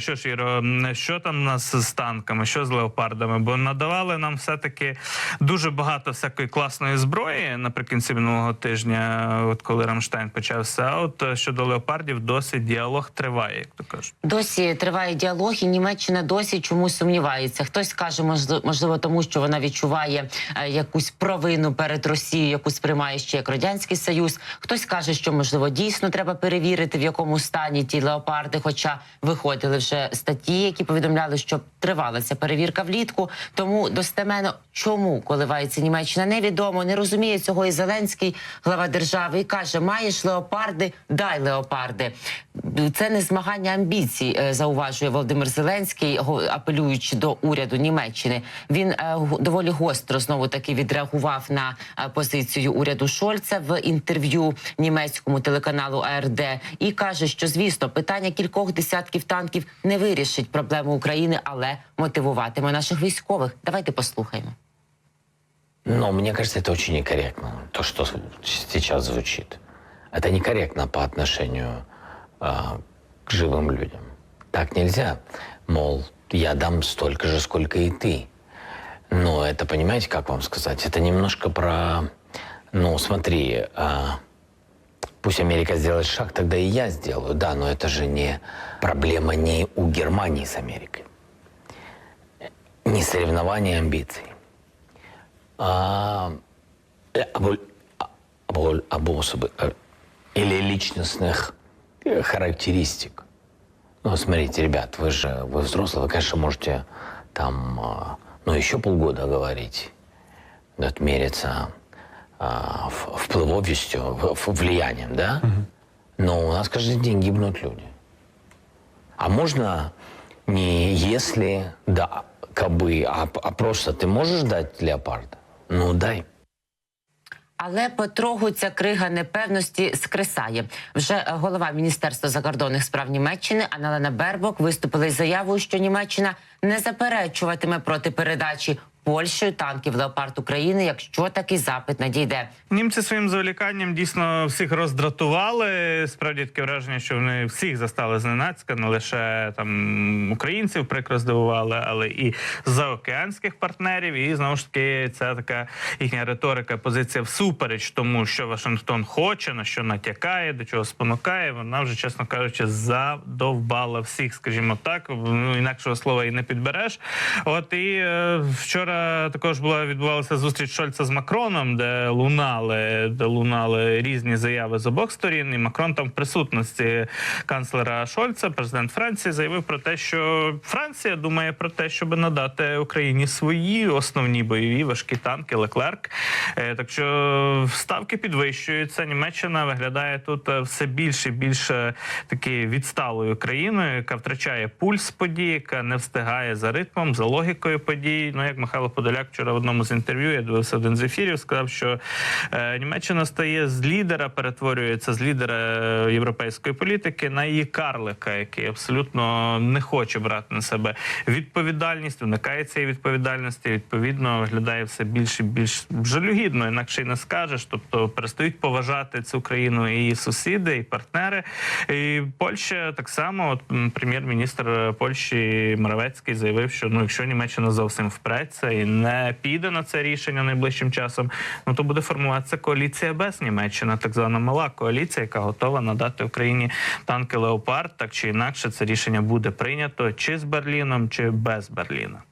Що ж, Іро, що там у нас з танками, що з леопардами? Бо надавали нам все-таки дуже багато всякої класної зброї наприкінці минулого тижня, от коли Рамштайн почався. А от е, щодо леопардів, досить діалог триває, як то кажуть. Досі триває діалог, і Німеччина досі чомусь сумнівається. Хтось каже, можливо, тому що вона відчуває е, якусь провину перед Росією, яку сприймає ще як радянський союз. Хтось каже, що можливо дійсно треба перевірити, в якому стані ті леопарди. Хоча виходили вже статті, які повідомляли, що тривалася перевірка влітку. Тому достеменно чому коливається Німеччина, невідомо. Не розуміє цього і Зеленський, глава держави, і каже: маєш леопарди, дай леопарди. Це не змагання амбіцій, е, зауважує Володимир Зеленський, апелюючи до уряду Німеччини. Він е, доволі гостро знову таки відреагував на е, позицію уряду Шольца в інтерв'ю німецькому телеканалу АРД і каже, що звісно питання кількох десятків танків не вирішить проблему України, але мотивуватиме наших військових. Давайте послухаємо. Но мне кажется, это очень некорректно, то, что сейчас звучит. Это некорректно по отношению а, к живым людям. Так нельзя. Мол, я дам столько же, сколько и ты. Но это, понимаете, как вам сказать? Это немножко про... Ну, смотри, а, пусть Америка сделает шаг, тогда и я сделаю. Да, но это же не проблема не у Германии с Америкой. Не соревнование амбиций а, э, або, або, або особи- э, или личностных характеристик. Ну, смотрите, ребят, вы же вы взрослые, вы, конечно, можете там, а, ну, еще полгода говорить, вот, мериться а, в- впливовостью, в- в- влиянием, да? Но у нас каждый день гибнут люди. А можно не если, да, кабы, а, а просто ты можешь дать леопарда? Ну, дай. Але потроху ця крига непевності скресає. Вже голова міністерства закордонних справ Німеччини Аналена Бербок виступила із заявою, що Німеччина не заперечуватиме проти передачі Польщею танків леопард України, якщо такий запит надійде. Німці своїм заволіканням дійсно всіх роздратували. Справді таке враження, що вони всіх застали зненацька, не лише там українців прикро здивували, але і заокеанських партнерів. І знову ж таки, ця така їхня риторика, позиція всупереч тому, що Вашингтон хоче, на що натякає, до чого спонукає. Вона вже, чесно кажучи, задовбала всіх, скажімо так. Ну інакшого слова і не підбереш. От і е, вчора також була відбувалася зустріч Шольца з Макроном, де лунали, де лунали різні заяви з обох сторін. І Макрон там в присутності канцлера Шольца, президент Франції, заявив про те, що Франція думає про те, щоб надати Україні свої основні бойові важкі танки Леклерк. Е, Так що ставки підвищуються. Німеччина виглядає тут е, все більше і більше таки відсталою країною, яка втрачає пульс подій, яка не встигає за ритмом, за логікою подій. Ну як Михайло Подоляк вчора в одному з інтерв'ю, я дивився один з ефірів, сказав, що е, Німеччина стає з лідера, перетворюється з лідера е, європейської політики на її карлика, який абсолютно не хоче брати на себе відповідальність, уникає цієї відповідальності. Відповідно, виглядає все більш і більш жалюгідно, інакше й не скажеш. Тобто перестають поважати цю країну і її сусіди, і партнери. І Польща так само, от прем'єр-міністр Польщі Моравецький заявив, що ну, якщо Німеччина зовсім впреться і не піде на це рішення найближчим часом, ну то буде формуватися коаліція без Німеччини, так звана мала коаліція, яка готова надати Україні танки Леопард. Так чи інакше, це рішення буде прийнято чи з Берліном, чи без Берліна.